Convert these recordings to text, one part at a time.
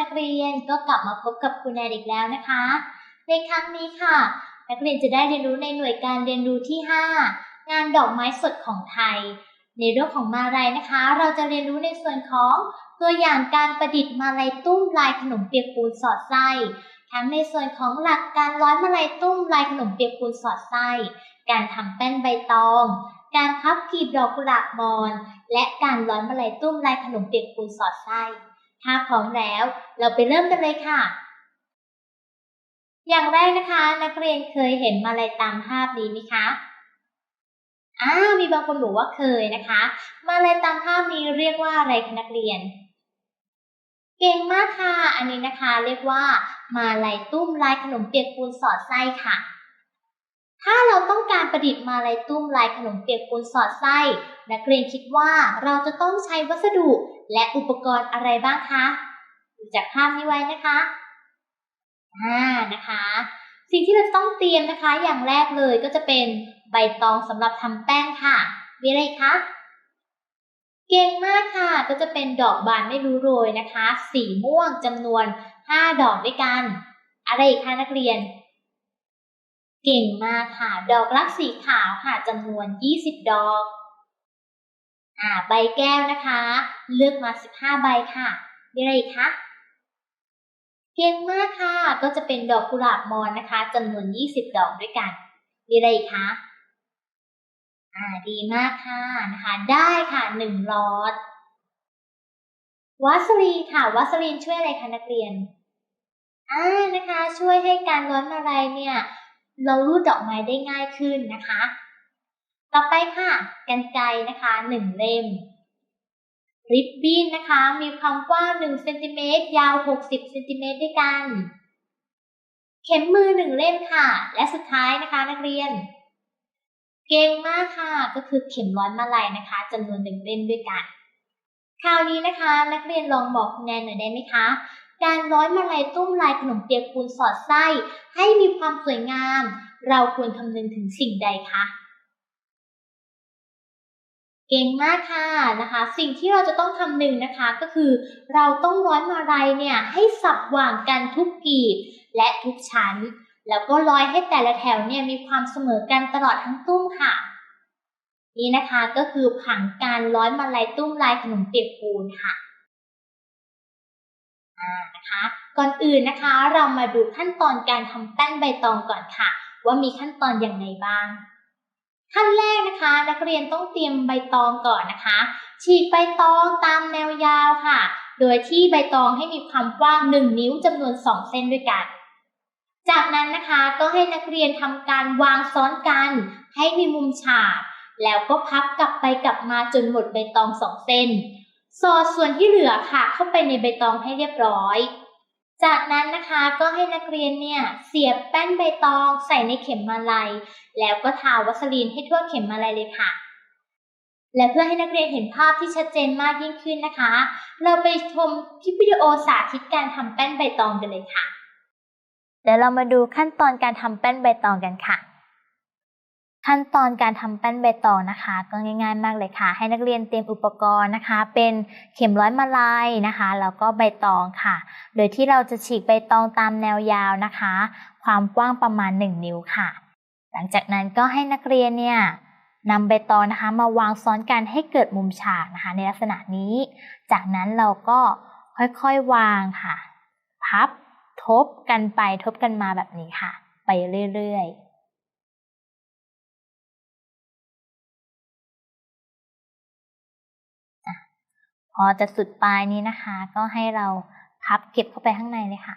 นักเรียนก็กลับมาพบกับคุณแนนอีกแล้วนะคะ ในครั้งนี้ค่ะ นักเรียนจะได้เรียนรู้ในหน่วยการเรียนรู้ที่ 5 งานดอกไม้สดของไทย ในเรื่องของมาลัยนะคะ เราจะเรียนรู้ในส่วนของตัวอย่างการประดิษฐ์มาลัยตุ้มลายขนมเปียกปูนสอดไส้ทั้งในส่วนของหลักการร้อยมาลัยตุ้มลายขนมเปียกปูนสอดไส้การทำแป้นใบตอง การพับกลีบดอกกุหลาบมอน และการร้อยมาลัยตุ้มลายขนมเปียกปูนสอดไส้ ถ้าพร้อมแล้ว เราไปเริ่มกันเลยค่ะ อย่างแรกนะคะ นักเรียนเคยเห็นมาลัยตามภาพนี้ไหมคะอ้าวมีบางคนบอกว่าเคยนะคะ มาลัยตามภาพนี้เรียกว่าอะไรคะนักเรียน เก่งมากค่ะ อันนี้นะคะ เรียกว่า มาลัยตุ้มลายขนมเปียกปูนสอดไส้ค่ะถ้าเราต้องการประดิษฐ์มาลัยตุ้มลายขนมเปียกปูนสอดไส้ นักเรียนคิดว่าเราจะต้องใช้วัสดุ และอุปกรณ์อะไรบ้างคะดูจากภาพนี้ไว้นะคะอ่านะคะ สิ่งที่เราต้องเตรียมนะคะ อย่างแรกเลยก็จะเป็นใบตองสำหรับทำแป้งค่ะมีอะไรคะเก่งมากค่ะ ก็จะเป็นดอกบานไม่รู้โรยนะคะ สีม่วงจำนวน 5 ดอกด้วยกัน อะไรอีกคะนักเรียน เก่งมากค่ะ ดอกรักสีขาวค่ะจำนวน 20 ดอก อ่าใบแก้วนะคะ เลือกมา 15 ใบค่ะ มีอะไรอีกคะเก่งมากค่ะ ก็จะเป็นดอกกุหลาบมอนนะคะจำนวน 20 ดอกด้วยกัน มีอะไรอีกคะอ่าดีมากค่ะนะคะ ได้ค่ะ1หลอดวัสลีนค่ะ วัสลีนช่วยอะไรคะนักเรียนอ่านะคะ ช่วยให้การร้อนมาลัยเนี่ย เรารูดดอกไม้ได้ง่ายขึ้นนะคะ ต่อไปค่ะกันไกนะคะ1เล่ม ริบบิ้นนะคะ มีความกว้าง1เซนติเมตรยาว 60เซนติเมตรด้วยกัน เข็มมือ1เล่มค่ะ และสุดท้ายนะคะนักเรียน เก่งมากค่ะ ก็คือเข็มร้อยมาลัยนะคะจำนวนหนึ่งเล่มด้วยกันคราวนี้นะคะ นักเรียนลองบอกคุณแนนหน่อยได้ไหมคะ การร้อยมาลัยตุ้มลายขนมเปียกปูนสอดไส้ ให้มีความสวยงาม เราควรคำนึงถึงสิ่งใดคะ เก่งมากค่ะนะคะ สิ่งที่เราจะต้องคำหนึ่งนะคะก็คือ เราต้องร้อยมาลัยเนี่ยให้สับหว่างกันทุกกีบและทุกชั้น แล้วก็ร้อยให้แต่ละแถวเนี่ยมีความเสมอกันตลอดทั้งตุ้มค่ะ นี่นะคะก็คือผังการร้อยมาลัยตุ้มลายขนมเปียกปูนค่ะนะคะก่อนอื่นนะคะเรามาดูขั้นตอนการทำแป้นใบตองก่อนค่ะ ว่ามีขั้นตอนอย่างไรบ้าง ขั้นแรกนะคะนักเรียนต้องเตรียมใบตองก่อนนะคะ ฉีกใบตองตามแนวยาวค่ะ โดยที่ใบตองให้มีความกว้าง 1 นิ้วจำนวน 2 เส้นด้วยกัน จากนั้นนะคะก็ให้นักเรียนทำการวางซ้อนกัน ให้มีมุมฉากแล้วก็พับกลับไปกลับมาจนหมดใบตองสองเส้น สอดส่วนที่เหลือค่ะเข้าไปในใบตองให้เรียบร้อย จากนั้นนะคะก็ให้นักเรียนเนี่ยเสียบแป้นใบตองใส่ในเข็มมาลัย แล้วก็ทาวัสลีนให้ทั่วเข็มมาลัยเลยค่ะ และเพื่อให้นักเรียนเห็นภาพที่ชัดเจนมากยิ่งขึ้นนะคะ เราไปชมคลิปวิดีโอสาธิตการทำแป้นใบตองกันเลยค่ะ เดี๋ยวเรามาดูขั้นตอนการทำแป้นใบตองกันค่ะ ขั้นตอนการทำแป้นใบตองนะคะ ก็ง่าย ๆ มากเลยค่ะ ให้นักเรียนเตรียมอุปกรณ์นะคะ เป็นเข็มร้อยมาลัยนะคะแล้วก็ใบตองค่ะ โดยที่เราจะฉีกใบตองตามแนวยาวนะคะ ความกว้างประมาณ 1 นิ้วค่ะ หลังจากนั้นก็ให้นักเรียนเนี่ยนำใบตองนะคะ มาวางซ้อนกันให้เกิดมุมฉากนะคะ ในลักษณะนี้ จากนั้นเราก็ค่อยๆวางค่ะ พับ ทบกันไปทบกันมาแบบนี้ค่ะ ไปเรื่อยๆ พอจะสุดปลายนี้นะคะ ก็ให้เราพับเก็บเข้าไปข้างในเลยค่ะ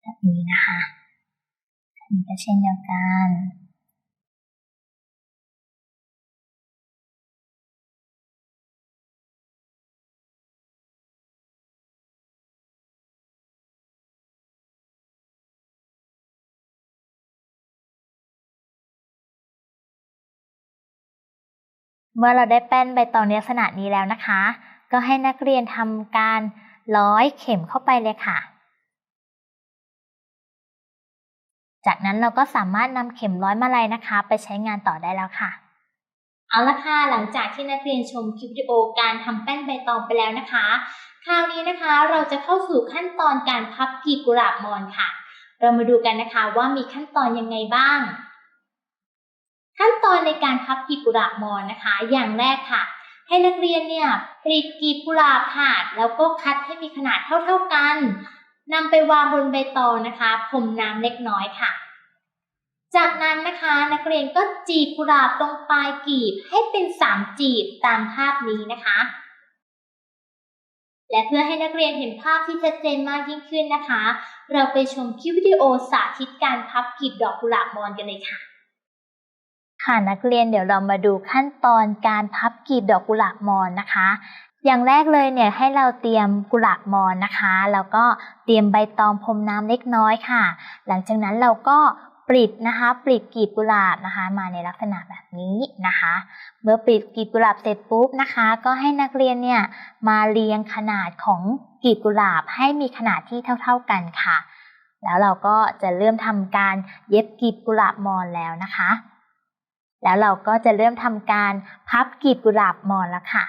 แบบนี้นะคะอันนี้ก็เช่นเดียวกัน เมื่อเราได้แป้นใบตองในลักษณะนี้แล้วนะคะ ก็ให้นักเรียนทำการร้อยเข็มเข้าไปเลยค่ะ จากนั้นเราก็สามารถนำเข็มร้อยมาลัยนะคะ ไปใช้งานต่อได้แล้วค่ะ เอาละค่ะ หลังจากที่นักเรียนชมคลิปวิดีโอการทำแป้นใบตองไปแล้วนะคะ คราวนี้นะคะเราจะเข้าสู่ขั้นตอนการพับกีบกุหลาบมอนค่ะ เรามาดูกันนะคะว่ามีขั้นตอนยังไงบ้าง ขั้นตอนในการพับกีบกุหลาบมอนนะคะ อย่างแรกค่ะ ให้นักเรียนเนี่ยปลีกกลีบกุหลาบค่ะ แล้วก็คัดให้มีขนาดเท่าๆกันนำไปวางบนใบตองนะคะพรมน้ำเล็กน้อยค่ะ จากนั้นนะคะนักเรียนก็จีบกุหลาบตรงปลายกีบให้เป็นสามจีบตามภาพนี้นะคะ และเพื่อให้นักเรียนเห็นภาพที่ชัดเจนมากยิ่งขึ้นนะคะ เราไปชมคลิปวิดีโอสาธิตการพับกีบดอกกุหลาบมอนกันเลยค่ะ ค่ะนักเรียนเดี๋ยวเรามาดูขั้นตอนการพับกลีบดอกกุหลาบมอนนะคะ อย่างแรกเลยเนี่ยให้เราเตรียมกุหลาบมอนนะคะ แล้วก็เตรียมใบตองพรมน้ำเล็กน้อยค่ะ หลังจากนั้นเราก็ปลิดนะคะปลิดกลีบกุหลาบนะคะ มาในลักษณะแบบนี้นะคะ เมื่อปลิดกลีบกุหลาบเสร็จปุ๊บนะคะ ก็ให้นักเรียนเนี่ยมาเรียงขนาดของกลีบกุหลาบให้มีขนาดที่เท่า ๆกันค่ะ แล้วเราก็จะเริ่มทำการเย็บกลีบกุหลาบมอนแล้วนะคะ แล้วเราก็จะเริ่มทำการพับกลีบกุหลาบมอนแล้วค่ะ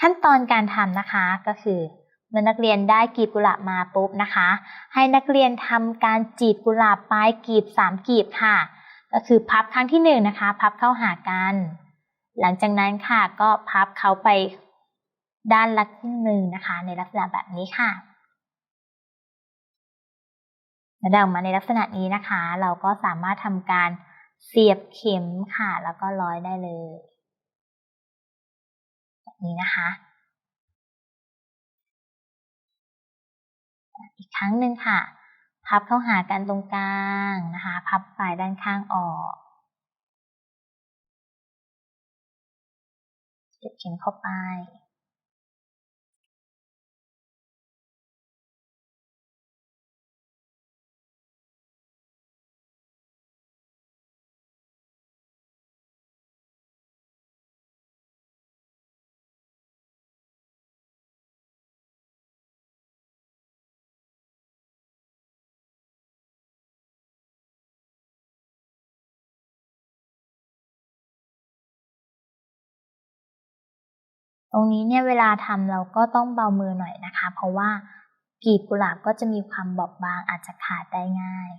ขั้นตอนการทำนะคะก็คือเมื่อนักเรียนได้กลีบกุหลาบมาปุ๊บนะคะ ให้นักเรียนทำการจีบกุหลาบปลายกลีบสามกลีบค่ะ ก็คือพับครั้งที่หนึ่งนะคะ พับเข้าหากัน หลังจากนั้นค่ะก็พับเขาไปด้านละครึ่งหนึ่งนะคะ ในลักษณะแบบนี้ค่ะแล้วออกมาในลักษณะนี้นะคะ เราก็สามารถทำการ เสียบเข็มค่ะ แล้วก็ร้อยได้เลยแบบนี้นะคะ อีกครั้งหนึ่งค่ะ พับเข้าหากันตรงกลางนะคะ พับปลายด้านข้างออกเสียบเข็มเข้าไป ตรงนี้เนี่ยเวลาทำเราก็ต้องเบามือหน่อยนะคะ เพราะว่ากีบกุหลาบก็จะมีความบอบบางอาจจะขาดได้ง่าย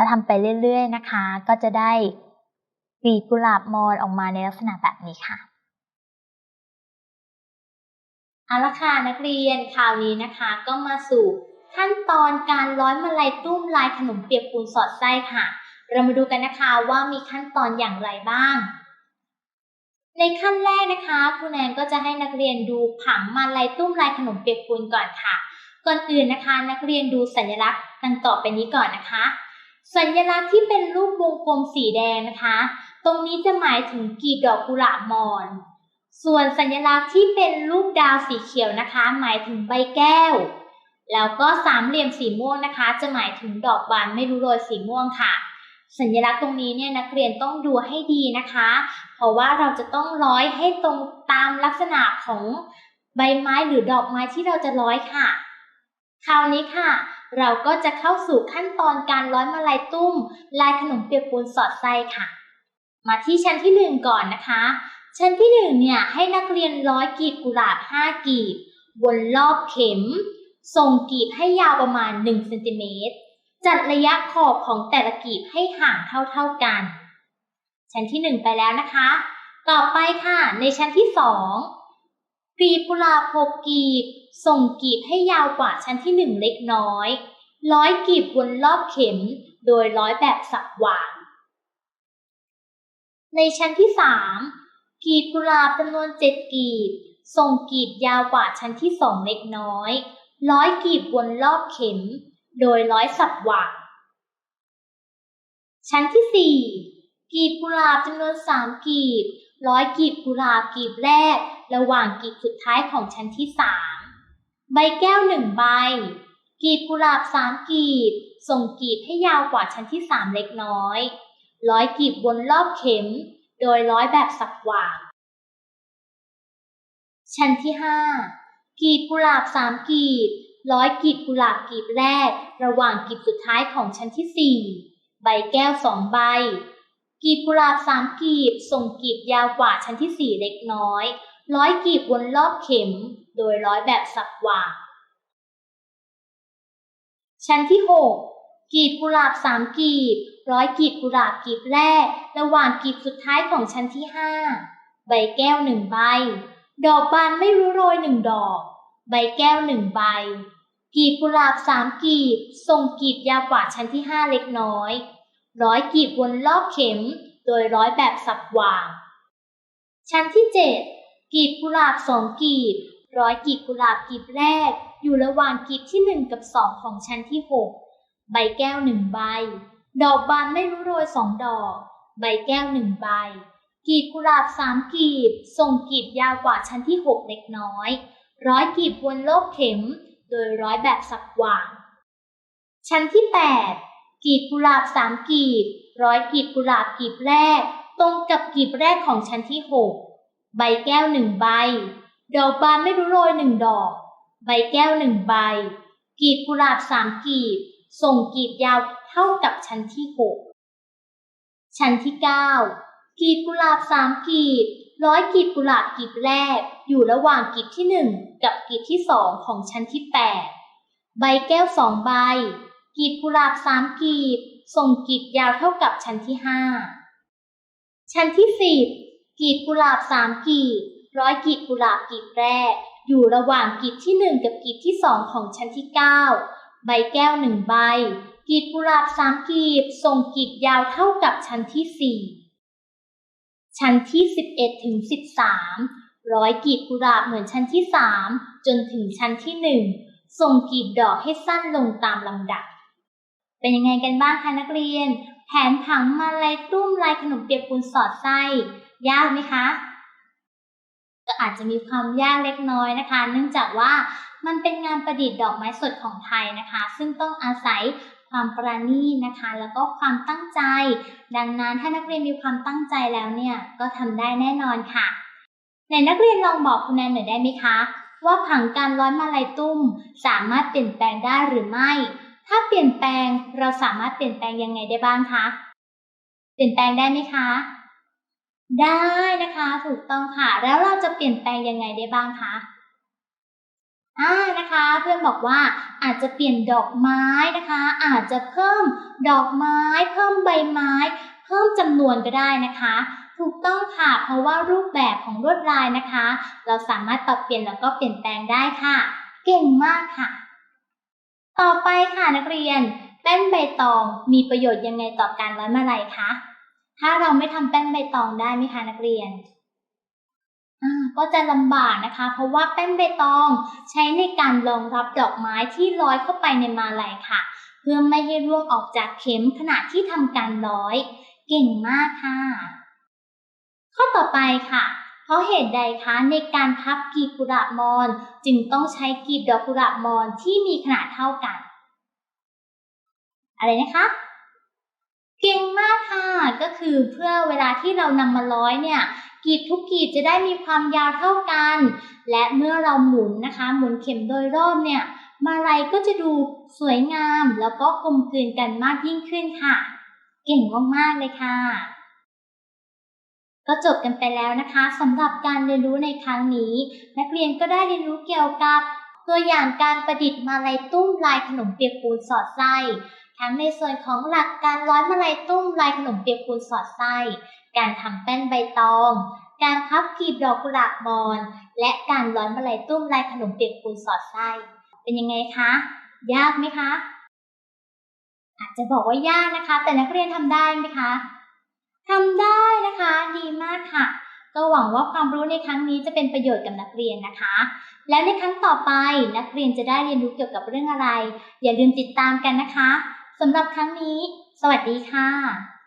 ถ้าทำไปเรื่อยๆนะคะ ก็จะได้กลีบกุหลาบมอนออกมาในลักษณะแบบนี้ค่ะเอาละค่ะนักเรียนคราวนี้นะคะก็มาสู่ขั้นตอนการร้อยมาลัยตุ้มลายขนมเปียกปูนสอดไส้ค่ะ เรามาดูกันนะคะว่ามีขั้นตอนอย่างไรบ้าง ในขั้นแรกนะคะครูแนนก็จะให้นักเรียนดูผังมาลัยตุ้มลายขนมเปียกปูนก่อนค่ะ ก่อนอื่นนะคะ นักเรียนดูสัญลักษณ์ดังต่อไปนี้ก่อนนะคะ สัญลักษณ์ที่เป็นรูปวงกลมสีแดงนะคะ ตรงนี้จะหมายถึงกีบดอกกุหลาบมอน ส่วนสัญลักษณ์ที่เป็นรูปดาวสีเขียวนะคะ หมายถึงใบแก้ว แล้วก็สามเหลี่ยมสีม่วงนะคะ จะหมายถึงดอกบานไม่รู้โรยสีม่วงค่ะ สัญลักษณ์ตรงนี้เนี่ยนักเรียนต้องดูให้ดีนะคะ เพราะว่าเราจะต้องร้อยให้ตรงตามลักษณะของใบไม้หรือดอกไม้ที่เราจะร้อยค่ะ คราวนี้ค่ะ เราก็จะเข้าสู่ขั้นตอนการร้อยมาลัยตุ้ม ลายขนมเปียกปูนสอดไส้ค่ะ มาที่ชั้นที่หนึ่งก่อนนะคะ ชั้นที่หนึ่งเนี่ยให้นักเรียนร้อยกีบกุหลาบ5กีบบนรอบเข็มส่งกีบให้ยาวประมาณ1เซนติเมตรจัดระยะขอบของแต่ละกีบให้ห่างเท่าๆกัน ชั้นที่หนึ่งไปแล้วนะคะ ต่อไปค่ะ ในชั้นที่สอง กลีบกุหลาบหกกลีบ ส่งกลีบให้ยาวกว่าชั้นที่หนึ่งเล็กน้อย ร้อยกลีบบนรอบเข็ม โดยร้อยแบบสับหว่างในชั้นที่สามกีบกุหลาบจำนวนเจ็ดกีบทรงกีบยาวกว่าชั้นที่สองเล็กน้อย ร้อยกีบวนรอบเข็ม โดยร้อยสับหว่างชั้นที่สี่กีบกุหลาบจำนวนสามกีบ ร้อยกีบกุหลาบกีบแรก ระหว่างกีบสุดท้ายของชั้นที่สามใบแก้วหนึ่งใบ กีบกุหลาบสามกีบ ส่งกีบให้ยาวกว่าชั้นที่สามเล็กน้อย ร้อยกีบวนรอบเข็ม โดยร้อยแบบสับหว่าง ชั้นที่ห้ากีบกุหลาบสามกีบ ร้อยกีบกุหลาบกีบแรก ระหว่างกีบสุดท้ายของชั้นที่สี่ใบแก้วสองใบ กีบกุหลาบสามกีบ ส่งกีบยาวกว่าชั้นที่สี่เล็กน้อย ร้อยกีบวนรอบเข็ม โดยร้อยแบบสับหว่างชั้นที่หกกีบกุหลาบสามกีบ ร้อยกีบกุหลาบกีบแรก ระหว่างกีบสุดท้ายของชั้นที่ห้าใบแก้วหนึ่งใบ ดอกบานไม่รู้โรยหนึ่งดอก ใบแก้วหนึ่งใบ กีบกุหลาบสามกีบส่งกีบยาวกว่าชั้นที่ห้าเล็กน้อย ร้อยกีบวนรอบเข็ม โดยร้อยแบบสับหว่าง ชั้นที่เจ็ด กีบกุหลาบสองกีบ ร้อยกีบกุหลาบกีบแรก อยู่ระหว่างกีบที่หนึ่งกับสองของชั้นที่หกใบแก้วหนึ่งใบ ดอกบานไม่รู้โรยสองดอก ใบแก้วหนึ่งใบ กีบกุหลาบสามกีบส่งกีบยาวกว่าชั้นที่หกเล็กน้อย ร้อยกีบวนโลกเข็ม โดยร้อยแบบสับหว่าง ชั้นที่แปดกีบกุหลาบสามกีบ ร้อยกีบกุหลาบกีบแรก ตรงกับกีบแรกของชั้นที่หก ใบแก้วหนึ่งใบ ดอกบานไม่รู้โรยหนึ่งดอก ใบแก้วหนึ่งใบ กีบกุหลาบสามกีบ ส่งกีบยาวเท่ากับชั้นที่หกชั้นที่เก้ากีบกุหลาบสามกีบ ร้อยกีบกุหลาบกีบแรก อยู่ระหว่างกีบที่หนึ่งกับกีบที่สองของชั้นที่แปดใบแก้วสองใบ กีบกุหลาบสามกีบ ส่งกีบยาวเท่ากับชั้นที่ห้าชั้นที่สิบ กีบกุหลาบสามกีบร้อยกีบกุหลาบกีบแรก อยู่ระหว่างกีบที่หนึ่งกับกีบที่สองของชั้นที่เก้าใบแก้วหนึ่งใบ กีบกุหลาบสามกีบส่งกีบยาวเท่ากับชั้นที่สี่ชั้นที่สิบเอ็ดถึงสิบสามร้อยกีบกุหลาบเหมือนชั้นที่สามจนถึงชั้นที่หนึ่งส่งกีบดอกให้สั้นลงตามลำดับ เป็นยังไงกันบ้างคะนักเรียน แผนผังมาลายตุ้มลายขนมเปียกปูนสอดไส้ ยากไหมคะก็อาจจะมีความยากเล็กน้อยนะคะ เนื่องจากว่ามันเป็นงานประดิษฐ์ดอกไม้สดของไทยนะคะ ซึ่งต้องอาศัยความประณีตนะคะ แล้วก็ความตั้งใจ ดังนั้นถ้านักเรียนมีความตั้งใจแล้วเนี่ยก็ทำได้แน่นอนค่ะไหนนักเรียนลองบอกคุณแนนหน่อยได้ไหมคะ ว่าผังการร้อยมาลัยตุ้ม สามารถเปลี่ยนแปลงได้หรือไม่ ถ้าเปลี่ยนแปลงเราสามารถเปลี่ยนแปลงยังไงได้บ้างคะเปลี่ยนแปลงได้ไหมคะ ได้นะคะ ถูกต้องค่ะ แล้วเราจะเปลี่ยนแปลงยังไงได้บ้างคะอ่านะคะ เพื่อนบอกว่าอาจจะเปลี่ยนดอกไม้นะคะ อาจจะเพิ่มดอกไม้ เพิ่มใบไม้ เพิ่มจำนวนก็ได้นะคะ ถูกต้องค่ะ เพราะว่ารูปแบบของลวดลายนะคะ เราสามารถปรับเปลี่ยนแล้วก็เปลี่ยนแปลงได้ค่ะ เก่งมากค่ะ ต่อไปค่ะนักเรียนแป้นใบตองมีประโยชน์ยังไงต่อการร้อยมาลัยคะ ถ้าเราไม่ทำแป้นใบตองได้ไหมคะนักเรียนก็จะลำบากนะคะ เพราะว่าแป้นใบตองใช้ในการรองรับดอกไม้ที่ร้อยเข้าไปในมาลัยค่ะ เพื่อไม่ให้ร่วงออกจากเข็มขณะที่ทำการร้อย เก่งมากค่ะ ข้อต่อไปค่ะ เพราะเหตุใดคะในการพับกีบกุหลาบมอนจึงต้องใช้กีบดอกกุหลาบมอนที่มีขนาดเท่ากัน อะไรนะคะ เก่งมากค่ะ ก็คือเพื่อเวลาที่เรานำมาร้อยเนี่ยกีบทุกกีบจะได้มีความยาวเท่ากัน และเมื่อเราหมุนนะคะ หมุนเข็มโดยรอบเนี่ย มาลัยก็จะดูสวยงาม แล้วก็กลมกลืนกันมากยิ่งขึ้นค่ะ เก่งมากๆเลยค่ะ ก็จบกันไปแล้วนะคะสำหรับการเรียนรู้ในครั้งนี้ นักเรียนก็ได้เรียนรู้เกี่ยวกับ ตัวอย่างการประดิษฐ์มาลัยตุ้มลายขนมเปียกปูนสอดไส้ ทั้งในส่วนของหลักการร้อยมะลายตุ้มลายขนมเปียกคูณสอดไส้ การทำแป้นใบตอง การพับกลีบดอกกุหลาบบอน และการร้อยมะลายตุ้มลายขนมเปียกคูณสอดไส้ เป็นยังไงคะ ยากไหมคะ อาจจะบอกว่ายากนะคะ แต่นักเรียนทำได้ไหมคะทำได้นะคะ ดีมากค่ะก็หวังว่าความรู้ในครั้งนี้จะเป็นประโยชน์กับนักเรียนนะคะ แล้วในครั้งต่อไปนักเรียนจะได้เรียนรู้เกี่ยวกับเรื่องอะไร อย่าลืมติดตามกันนะคะ สำหรับครั้งนี้ สวัสดีค่ะ